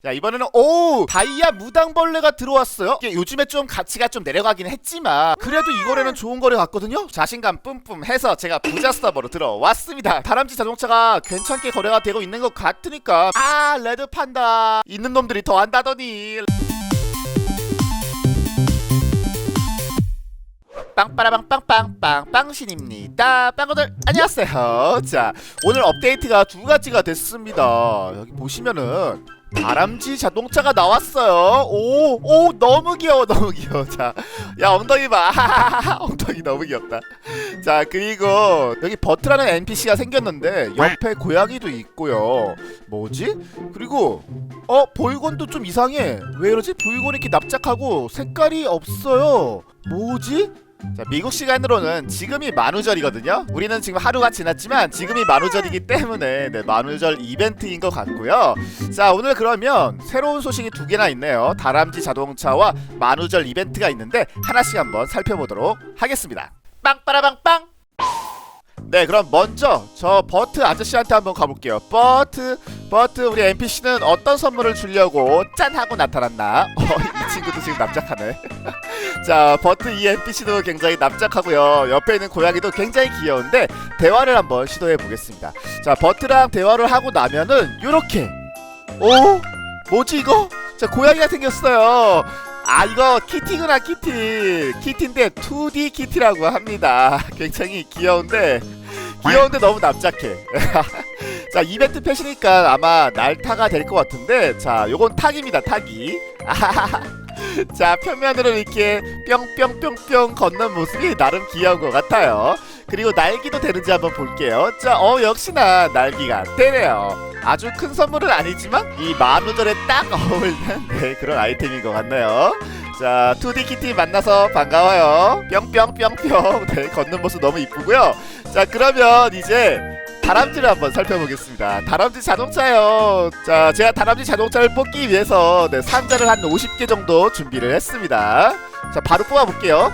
자 이번에는 오 다이아 무당벌레가 들어왔어요. 이게 요즘에 좀 가치가 좀 내려가긴 했지만 그래도 이 거래는 좋은 거래 같거든요. 자신감 뿜뿜 해서 제가 부자 서버로 들어왔습니다. 다람쥐 자동차가 괜찮게 거래가 되고 있는 것 같으니까 아 레드 판다. 있는 놈들이 더 한다더니. 빵빠라빵 빵빵빵 빵신입니다. 빵거들 안녕하세요. 자 오늘 업데이트가 두 가지가 됐습니다. 여기 보시면은 다람쥐 자동차가 나왔어요. 오 오 너무 귀여워 너무 귀여워. 자 야 엉덩이 봐. 엉덩이 너무 귀엽다. 자 그리고 여기 버트라는 NPC가 생겼는데 옆에 고양이도 있고요. 뭐지? 그리고 어 보이곤도 좀 이상해. 왜 이러지? 보이곤이 이렇게 납작하고 색깔이 없어요. 뭐지 자, 미국 시간으로는 지금이 만우절이거든요. 우리는 지금 하루가 지났지만 지금이 만우절이기 때문에 네, 만우절 이벤트인 것 같고요. 자, 오늘 그러면 새로운 소식이 두 개나 있네요. 다람쥐 자동차와 만우절 이벤트가 있는데 하나씩 한번 살펴보도록 하겠습니다. 빵빠라빵빵. 네, 그럼 먼저 저 버트 아저씨한테 한번 가볼게요. 버트, 버트 우리 NPC는 어떤 선물을 주려고 짠 하고 나타났나? 어, 이 친구도 지금 납작하네. 자, 버트 이 NPC도 굉장히 납작하고요. 옆에 있는 고양이도 굉장히 귀여운데 대화를 한번 시도해 보겠습니다. 자, 버트랑 대화를 하고 나면은 요렇게 오, 뭐지 이거? 자, 고양이가 생겼어요. 아 이거 키티구나 키티 키티인데 2D 키티라고 합니다 굉장히 귀여운데 귀여운데 너무 납작해 자 이벤트 펫이니까 아마 날타가 될 것 같은데 자 요건 탁입니다 탁이 자 편면으로 이렇게 뿅뿅뿅뿅 걷는 모습이 나름 귀여운 것 같아요. 그리고 날기도 되는지 한번 볼게요. 자어 역시나 날기가 되네요. 아주 큰 선물은 아니지만 이 만우절에 딱 어울리는 네, 그런 아이템인 것 같네요. 자 2D 키티 만나서 반가워요. 뿅뿅뿅뿅. 네 걷는 모습 너무 이쁘고요. 자 그러면 이제 다람쥐를 한번 살펴보겠습니다. 다람쥐 자동차요. 자, 제가 다람쥐 자동차를 뽑기 위해서 네, 상자를 한 50개 정도 준비를 했습니다. 자, 바로 뽑아볼게요.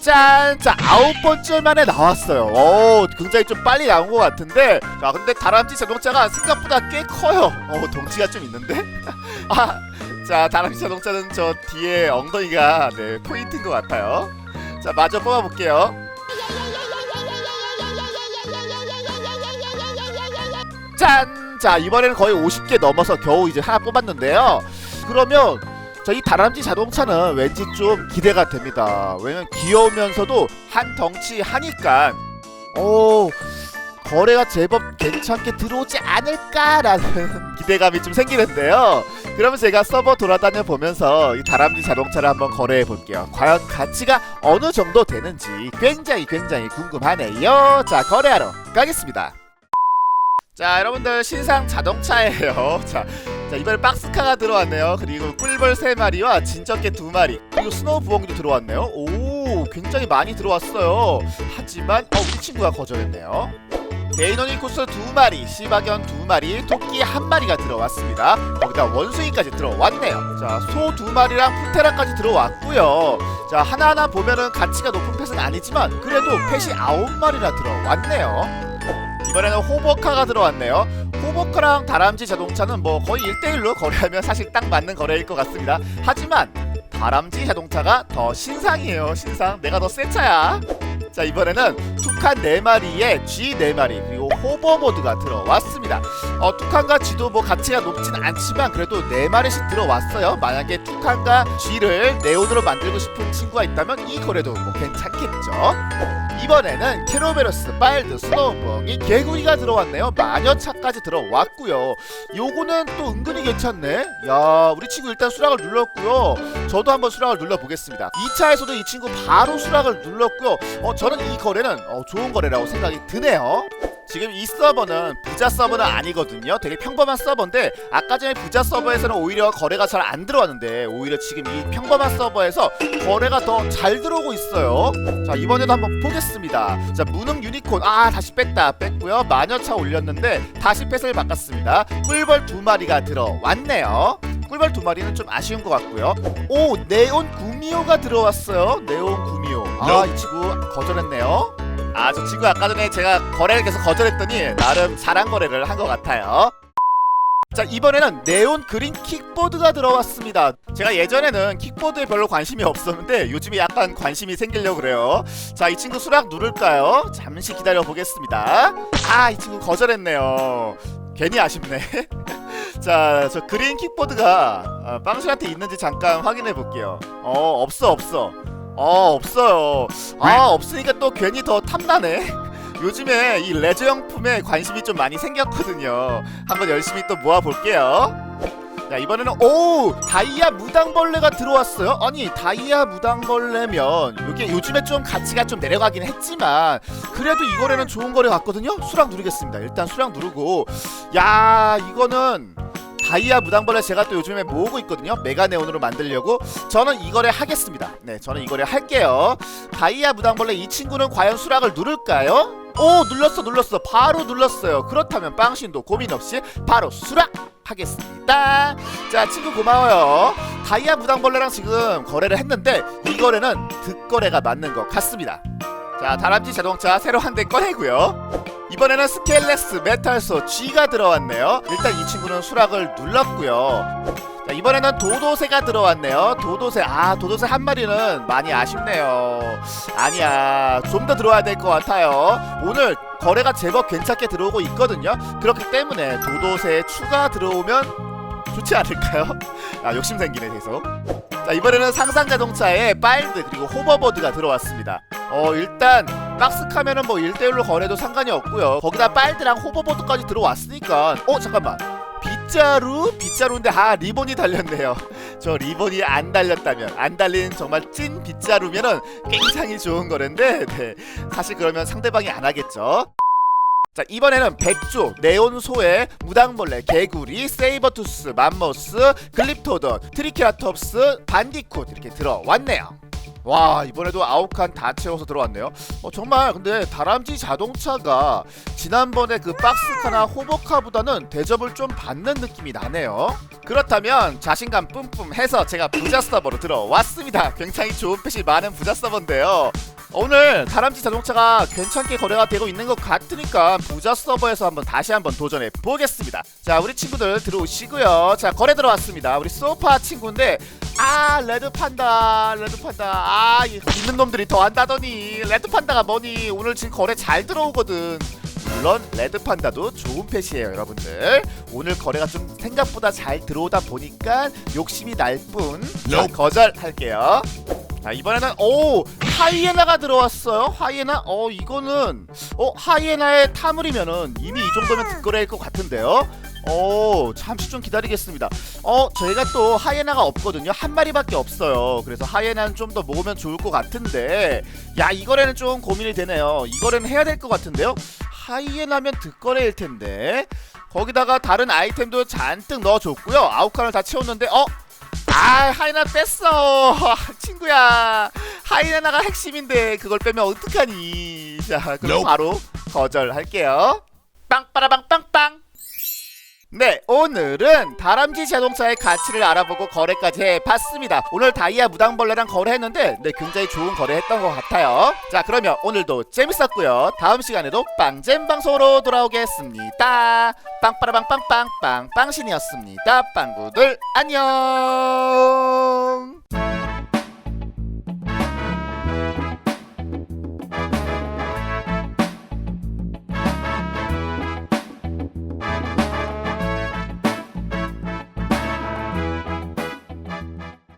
짠! 자, 아홉 번째 만에 나왔어요. 오, 굉장히 좀 빨리 나온 것 같은데. 자, 근데 다람쥐 자동차가 생각보다 꽤 커요. 어, 덩치가 좀 있는데? 아, 자, 다람쥐 자동차는 저 뒤에 엉덩이가 네, 포인트인 것 같아요. 자, 마저 뽑아볼게요. 짠! 자 이번에는 거의 50개 넘어서 겨우 이제 하나 뽑았는데요. 그러면 자 이 다람쥐 자동차는 왠지 좀 기대가 됩니다. 왜냐면 귀여우면서도 한 덩치 하니까. 오 거래가 제법 괜찮게 들어오지 않을까라는 기대감이 좀 생기는데요. 그러면 제가 서버 돌아다녀 보면서 이 다람쥐 자동차를 한번 거래해 볼게요. 과연 가치가 어느 정도 되는지 굉장히 굉장히 궁금하네요. 자 거래하러 가겠습니다 자 여러분들 신상 자동차예요. 자, 자 이번에 박스카가 들어왔네요. 그리고 꿀벌 3마리와 진적개 2마리. 그리고 스노우 부엉이도 들어왔네요. 오 굉장히 많이 들어왔어요. 하지만 어 우리 친구가 거절했네요. 데이노니 코스 2마리 시바견 2마리 토끼 1마리가 들어왔습니다. 거기다 원숭이까지 들어왔네요. 자 소 2마리랑 푸테라까지 들어왔고요. 자 하나하나 보면은 가치가 높은 펫은 아니지만 그래도 펫이 9마리나 들어왔네요 이번에는 호버카가 들어왔네요. 호버카랑 다람쥐 자동차는 뭐 거의 1대1로 거래하면 사실 딱 맞는 거래일 것 같습니다. 하지만 다람쥐 자동차가 더 신상이에요. 신상. 내가 더 새 차야. 자 이번에는 투칸 4마리에 G 4마리 그리고 호버 모드가 들어왔습니다 어 투칸과 G도 뭐 가치가 높진 않지만 그래도 4마리씩 들어왔어요 만약에 투칸과 G를 네온으로 만들고 싶은 친구가 있다면 이 거래도 뭐 괜찮겠죠 이번에는 캐로베로스, 빨드, 스노우봉이 개구리가 들어왔네요. 마녀차까지 들어왔고요. 요거는 또 은근히 괜찮네. 야 우리 친구 일단 수락을 눌렀고요. 저도 한번 수락을 눌러보겠습니다. 2차에서도 이 친구 바로 수락을 눌렀고요. 어 저는 이 거래는 어, 좋은 거래라고 생각이 드네요. 지금 이 서버는 부자 서버는 아니거든요. 되게 평범한 서버인데 아까 전에 부자 서버에서는 오히려 거래가 잘 안 들어왔는데 오히려 지금 이 평범한 서버에서 거래가 더 잘 들어오고 있어요. 자 이번에도 한번 보겠습니다. 자 무능 유니콘 아 다시 뺐다 뺐고요. 마녀차 올렸는데 다시 펫을 바꿨습니다. 꿀벌 두 마리가 들어왔네요. 꿀벌 두 마리는 좀 아쉬운 것 같고요. 오 네온 구미호가 들어왔어요. 네온 구미호. 아 이 친구 거절했네요. 아 저 친구 아까 전에 제가 거래를 계속 거절했더니 나름 잘한 거래를 한 것 같아요 자 이번에는 네온 그린 킥보드가 들어왔습니다. 제가 예전에는 킥보드에 별로 관심이 없었는데 요즘에 약간 관심이 생기려고 그래요. 자 이 친구 수락 누를까요? 잠시 기다려 보겠습니다. 아 이 친구 거절했네요. 괜히 아쉽네. 자 저 그린 킥보드가 아, 빵실한테 있는지 잠깐 확인해 볼게요. 어 없어 없어. 어 없어요. 아 없으니까 또 괜히 더 탐나네 요즘에 이 레저 용품에 관심이 좀 많이 생겼거든요. 한번 열심히 또 모아볼게요. 자 이번에는 오 다이아 무당벌레가 들어왔어요. 아니 다이아 무당벌레면 이게 요즘에 좀 가치가 좀 내려가긴 했지만 그래도 이거래는 좋은 거래 같거든요. 수락 누르겠습니다. 일단 수락 누르고. 야 이거는 다이아 무당벌레 제가 또 요즘에 모으고 있거든요. 메가네온으로 만들려고. 저는 이거래 하겠습니다. 네 저는 이거래 할게요. 다이아 무당벌레 이 친구는 과연 수락을 누를까요? 오 눌렀어 눌렀어. 바로 눌렀어요. 그렇다면 빵신도 고민 없이 바로 수락 하겠습니다. 자 친구 고마워요. 다이아 무당벌레랑 지금 거래를 했는데 이 거래는 득거래가 맞는 것 같습니다. 자 다람쥐 자동차 새로 한 대 꺼내고요 이번에는 스케일렉스 메탈소 G가 들어왔네요. 일단 이 친구는 수락을 눌렀고요. 자 이번에는 도도새가 들어왔네요. 도도새 아 도도새 한 마리는 많이 아쉽네요. 아니야 좀 더 들어와야 될 것 같아요. 오늘 거래가 제법 괜찮게 들어오고 있거든요. 그렇기 때문에 도도새 추가 들어오면 좋지 않을까요? 아 욕심 생기네 계속. 자 이번에는 상상 자동차에 빨드 그리고 호버보드가 들어왔습니다. 어 일단 박스 카면은 뭐 1대1로 거래도 상관이 없고요. 거기다 빨드랑 호버보드까지 들어왔으니까 어 잠깐만. 빗자루? 빗자루인데 아 리본이 달렸네요. 저 리본이 안 달렸다면 안 달린 정말 찐 빗자루면은 굉장히 좋은 거랜데 네. 사실 그러면 상대방이 안 하겠죠. 자 이번에는 백조, 네온소에 무당벌레, 개구리, 세이버투스, 맘모스, 글립토돈, 트리케라톱스, 반디콧 이렇게 들어왔네요 와 이번에도 아홉 칸 다 채워서 들어왔네요 어 정말 근데 다람쥐 자동차가 지난번에 그 박스카나 호버카보다는 대접을 좀 받는 느낌이 나네요 그렇다면 자신감 뿜뿜 해서 제가 부자 서버로 들어왔습니다 굉장히 좋은 펫이 많은 부자 서버인데요 오늘 다람쥐 자동차가 괜찮게 거래가 되고 있는 것 같으니까 부자 서버에서 한번 다시 한번 도전해 보겠습니다. 자, 우리 친구들 들어오시고요. 자, 거래 들어왔습니다. 우리 소파 친구인데 아, 레드 판다, 레드 판다. 아, 이- 있는 놈들이 더 한다더니 레드 판다가 뭐니? 오늘 지금 거래 잘 들어오거든. 물론 레드 판다도 좋은 펫이에요, 여러분들. 오늘 거래가 좀 생각보다 잘 들어오다 보니까 욕심이 날 뿐. 자, 거절할게요. 자 이번에는 오 하이에나가 들어왔어요 하이에나 어 이거는 어 하이에나의 타물이면은 이미 이 정도면 득거래일 것 같은데요 어 잠시 좀 기다리겠습니다. 어 저희가 또 하이에나가 없거든요. 한 마리밖에 없어요. 그래서 하이에나는 좀 더 모으면 좋을 것 같은데 야 이거래는 좀 고민이 되네요. 이거래는 해야 될 것 같은데요. 하이에나면 득거래일 텐데 거기다가 다른 아이템도 잔뜩 넣어줬고요. 아홉 칸을 다 채웠는데 어? 아 하이나 뺐어. 친구야 하이나가 핵심인데 그걸 빼면 어떡하니? 자 그럼. 바로 거절할게요. 빵빠라빵빵빵 네 오늘은 다람쥐 자동차의 가치를 알아보고 거래까지 해봤습니다. 오늘 다이아 무당벌레랑 거래했는데 네 굉장히 좋은 거래했던 것 같아요. 자 그러면 오늘도 재밌었고요. 다음 시간에도 빵잼 방송으로 돌아오겠습니다. 빵빠라빵빵빵빵 빵신이었습니다. 빵구들 안녕